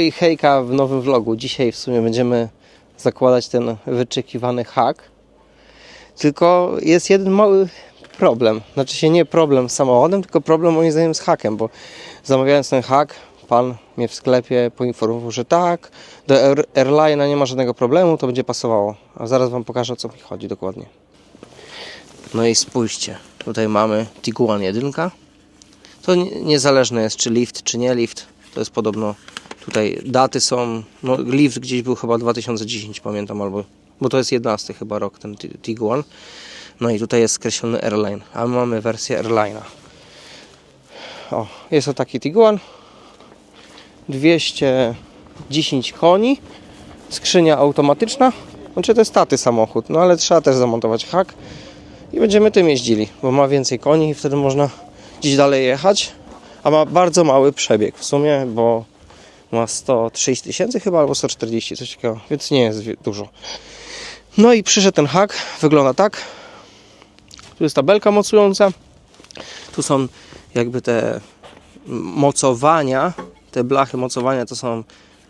I hejka w nowym vlogu. Dzisiaj w sumie będziemy zakładać ten wyczekiwany hak. Tylko jest jeden mały problem. Znaczy się nie problem z samochodem, tylko problem moim zdaniem z hakiem, bo zamawiając ten hak, pan mnie w sklepie poinformował, że tak, do Air- Airline'a nie ma żadnego problemu, to będzie pasowało. A zaraz wam pokażę o co mi chodzi dokładnie. No i spójrzcie, tutaj mamy Tiguan 1. To nie- niezależne jest czy lift, czy nie lift. To jest podobno tutaj daty są. No, lift gdzieś był chyba 2010, pamiętam, albo. Bo to jest 11 chyba rok ten Ti- Tiguan. No i tutaj jest skreślony Airline, a my mamy wersję Airline'a. O, jest to taki Tiguan. 210 koni. Skrzynia automatyczna. Znaczy to jest taty samochód, no ale trzeba też zamontować hak. I będziemy tym jeździli, bo ma więcej koni i wtedy można gdzieś dalej jechać. A ma bardzo mały przebieg w sumie, bo ma 130 tysięcy chyba albo 140, coś takiego, więc nie jest dużo. No i przyszedł ten hak, wygląda tak. Tu jest tabelka mocująca. Tu są jakby te mocowania, te blachy mocowania to są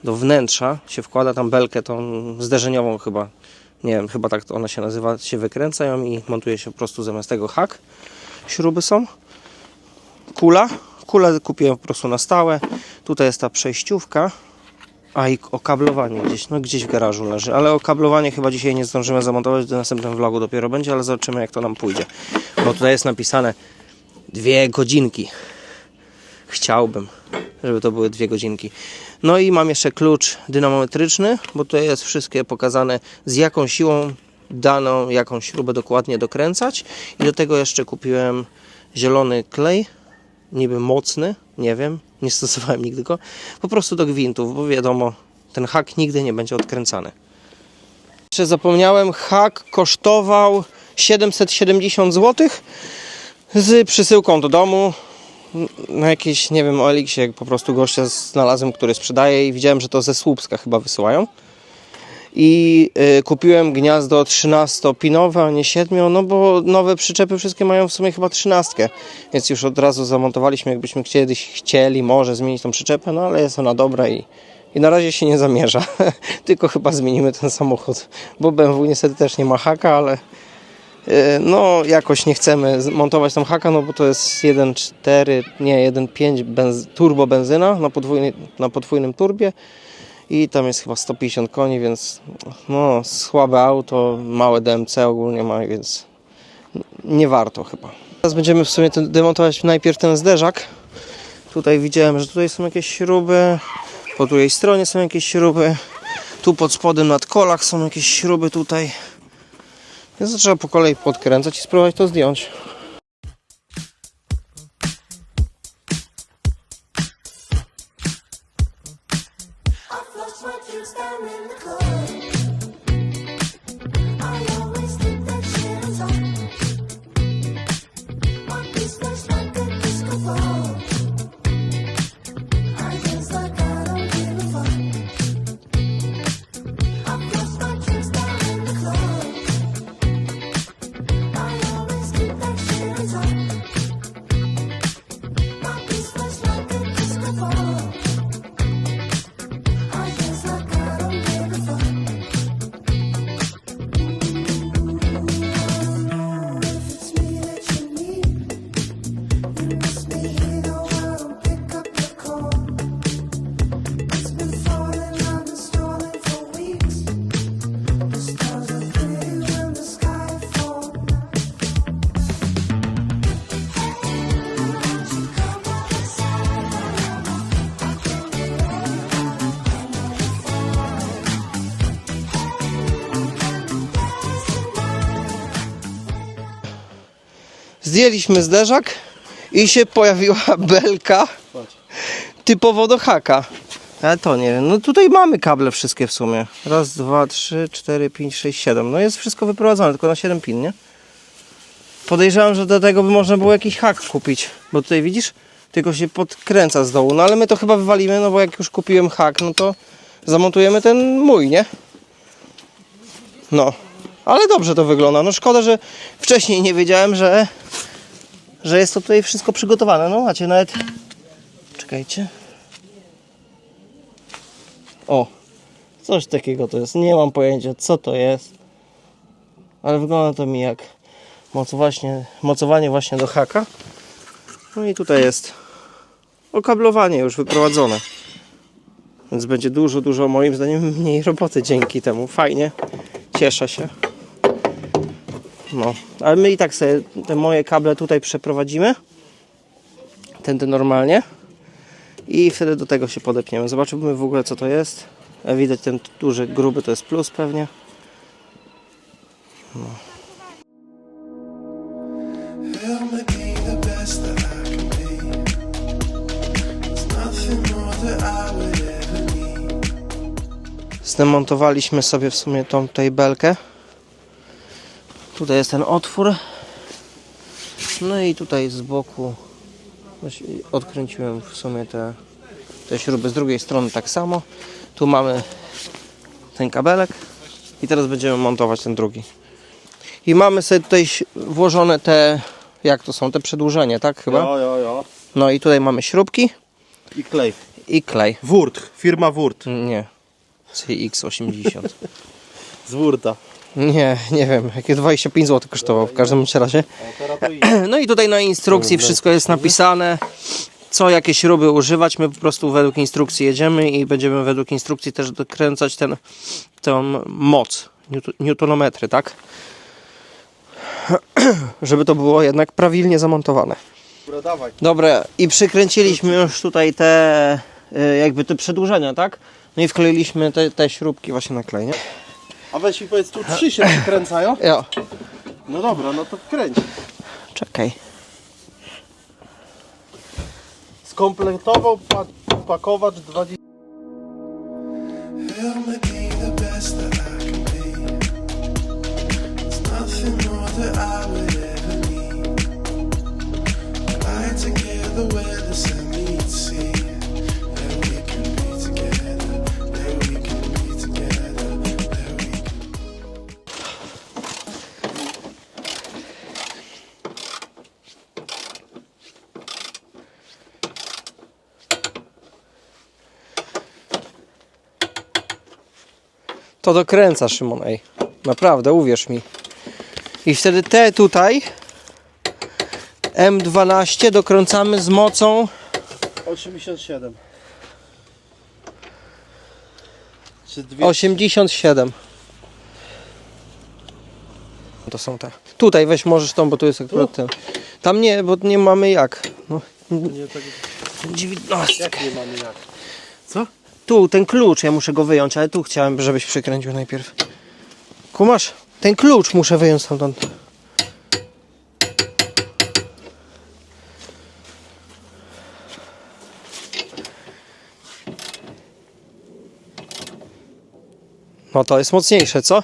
do wnętrza. Się wkłada tam belkę tą zderzeniową chyba. Nie wiem, chyba tak ona się nazywa. Się wykręca ją i montuje się po prostu zamiast tego hak. Śruby są. Kula. Kulę kupiłem po prostu na stałe. Tutaj jest ta przejściówka. A i okablowanie gdzieś, no gdzieś w garażu leży, ale okablowanie chyba dzisiaj nie zdążymy zamontować, do następnym vlogu dopiero będzie, ale zobaczymy jak to nam pójdzie. Bo tutaj jest napisane dwie godzinki. Chciałbym, żeby to były dwie godzinki. No i mam jeszcze klucz dynamometryczny, bo tutaj jest wszystkie pokazane z jaką siłą daną jaką śrubę dokładnie dokręcać. I do tego jeszcze kupiłem zielony klej, niby mocny, nie wiem, nie stosowałem nigdy go, po prostu do gwintów, bo wiadomo, ten hak nigdy nie będzie odkręcany. Jeszcze zapomniałem, hak kosztował 770 zł z przysyłką do domu. Na jakieś, nie wiem, o Elixie po prostu gościa znalazłem, który sprzedaje i widziałem, że to ze Słupska chyba wysyłają. I y, kupiłem gniazdo 13-pinowe, a nie 7, no bo nowe przyczepy wszystkie mają w sumie chyba 13, więc już od razu zamontowaliśmy, jakbyśmy kiedyś chcieli może zmienić tą przyczepę, no ale jest ona dobra i, i na razie się nie zamierza, tylko chyba zmienimy ten samochód, bo BMW niestety też nie ma haka, ale y, no jakoś nie chcemy montować tam haka, no bo to jest 1.4, nie 1.5 benz, turbo benzyna na, podwójny, na podwójnym turbie i tam jest chyba 150 koni, więc no słabe auto, małe DMC ogólnie ma, więc nie warto chyba. Teraz będziemy w sumie demontować najpierw ten zderzak. Tutaj widziałem, że tutaj są jakieś śruby, po drugiej stronie są jakieś śruby, tu pod spodem nad kolach są jakieś śruby tutaj. Więc trzeba po kolei podkręcać i spróbować to zdjąć. watch what keeps them in the cold. Zdjęliśmy zderzak i się pojawiła belka typowo do haka. Ale to nie wiem. No tutaj mamy kable wszystkie w sumie. Raz, dwa, trzy, cztery, pięć, sześć, siedem. No jest wszystko wyprowadzone, tylko na 7 pin, nie? Podejrzewam, że do tego by można było jakiś hak kupić. Bo tutaj widzisz, tylko się podkręca z dołu. No ale my to chyba wywalimy, no bo jak już kupiłem hak, no to zamontujemy ten mój, nie? No. Ale dobrze to wygląda. No szkoda, że wcześniej nie wiedziałem, że, że jest to tutaj wszystko przygotowane. No macie nawet... Czekajcie. O, coś takiego to jest. Nie mam pojęcia co to jest. Ale wygląda to mi jak moc właśnie, mocowanie właśnie do haka. No i tutaj jest okablowanie już wyprowadzone. Więc będzie dużo, dużo moim zdaniem mniej roboty dzięki temu. Fajnie. Cieszę się. No, ale my i tak sobie te moje kable tutaj przeprowadzimy. Tędy normalnie. I wtedy do tego się podepniemy. Zobaczymy w ogóle co to jest. A Widać ten duży, gruby to jest plus pewnie. Need. Zdemontowaliśmy sobie w sumie tą tutaj belkę. Tutaj jest ten otwór. No i tutaj z boku odkręciłem w sumie te, te śruby z drugiej strony tak samo. Tu mamy ten kabelek i teraz będziemy montować ten drugi. I mamy sobie tutaj włożone te, jak to są, te przedłużenie, tak chyba? Jo, jo, jo. No i tutaj mamy śrubki I klej. i klej. Wurt, firma Wurt. Nie. CX80. Z Wurta. Nie, nie wiem, jakie 25 zł kosztował w każdym razie. No i tutaj na instrukcji wszystko jest napisane, co jakie śruby używać. My po prostu według instrukcji jedziemy i będziemy według instrukcji też dokręcać ten, tę moc, newtonometry, tak? Żeby to było jednak prawilnie zamontowane. Dobra, i przykręciliśmy już tutaj te, y, jakby te przedłużenia, tak? No i wkleiliśmy te, te śrubki właśnie na klej, nie? A weź mi powiedz, tu trzy się przykręcają? Jo, No dobra, no to kręć. czekaj. Skompletował pa pakowacz 20. To dokręca Szymon, ej. Naprawdę, uwierz mi. I wtedy te tutaj M12 dokręcamy z mocą 87. Czy dwie... 87. To są te. Tutaj weź możesz tą, bo tu jest akurat ten. Tam nie, bo nie mamy jak. No, Nie, tak... 19. Jak nie mamy jak? Tu, ten klucz, ja muszę go wyjąć, ale tu chciałem, żebyś przykręcił najpierw. Kumasz? Ten klucz muszę wyjąć stamtąd. No to jest mocniejsze, co?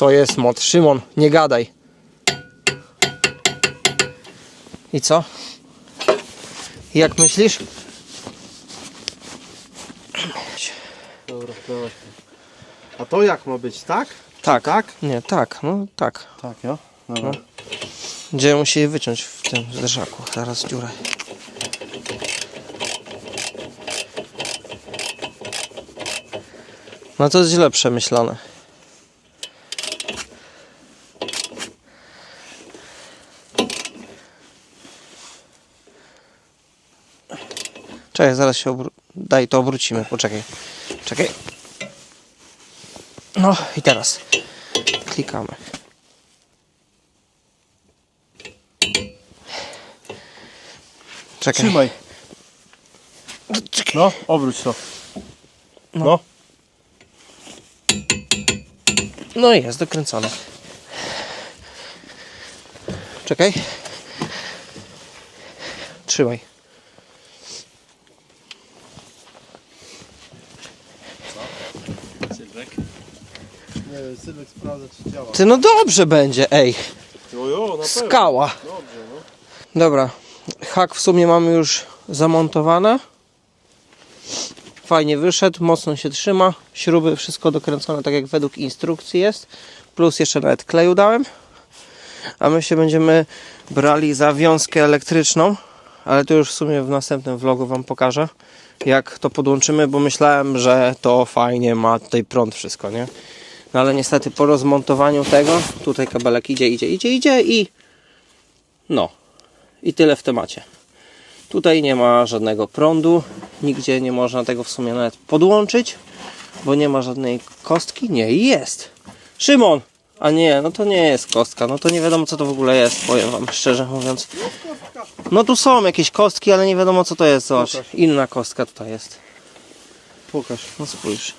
To jest moc. Szymon, nie gadaj. I co? Jak myślisz? Dobra, dawaj. A to jak ma być, tak? Tak. Tak? Nie, tak, no tak. Tak, jo. Dobra. Gdzie musi je wyciąć w tym zderzaku. Zaraz dziurę. No to jest źle przemyślane. Czekaj, zaraz się obró- Daj, to obrócimy. Poczekaj. Czekaj. No i teraz klikamy. Czekaj. Trzymaj. Czekaj. No, obróć to. No. No i jest dokręcone. Czekaj. Trzymaj. Nie wiem, Sylwek sprawdza czy działa. Ty no dobrze będzie, ej. Jo, jo, na pewno. Skała. Dobrze, no. Dobra. Hak w sumie mamy już zamontowane. Fajnie wyszedł, mocno się trzyma. Śruby, wszystko dokręcone tak jak według instrukcji jest. Plus jeszcze nawet kleju dałem. A my się będziemy brali za wiązkę elektryczną. Ale to już w sumie w następnym vlogu Wam pokażę. Jak to podłączymy, bo myślałem, że to fajnie ma tutaj prąd wszystko, nie? No ale niestety po rozmontowaniu tego, tutaj kabelek idzie, idzie, idzie, idzie i no. I tyle w temacie. Tutaj nie ma żadnego prądu, nigdzie nie można tego w sumie nawet podłączyć, bo nie ma żadnej kostki. Nie, jest. Szymon! A nie, no to nie jest kostka, no to nie wiadomo co to w ogóle jest, powiem wam szczerze mówiąc. No tu są jakieś kostki, ale nie wiadomo co to jest, zobacz. Pokaż. Inna kostka tutaj jest. Pokaż. No spójrz.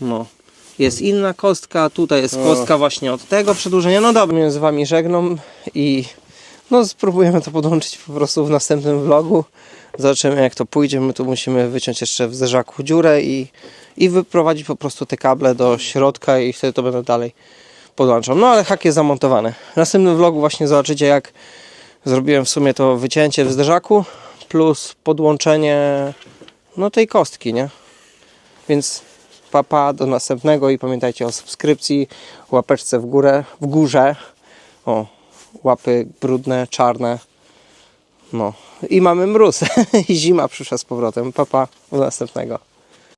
No. Jest inna kostka, tutaj jest kostka właśnie od tego przedłużenia. No dobra, mnie z wami żegnam i no spróbujemy to podłączyć po prostu w następnym vlogu. Zobaczymy jak to pójdzie. My tu musimy wyciąć jeszcze w zderzaku dziurę i, i wyprowadzić po prostu te kable do środka i wtedy to będę dalej podłączał. No ale hak jest zamontowany. W następnym vlogu właśnie zobaczycie jak zrobiłem w sumie to wycięcie w zderzaku plus podłączenie no tej kostki, nie? Więc papa do następnego i pamiętajcie o subskrypcji, łapeczce w górę, w górze. O, łapy brudne, czarne. No i mamy mróz. I zima przyszła z powrotem. Papa do następnego.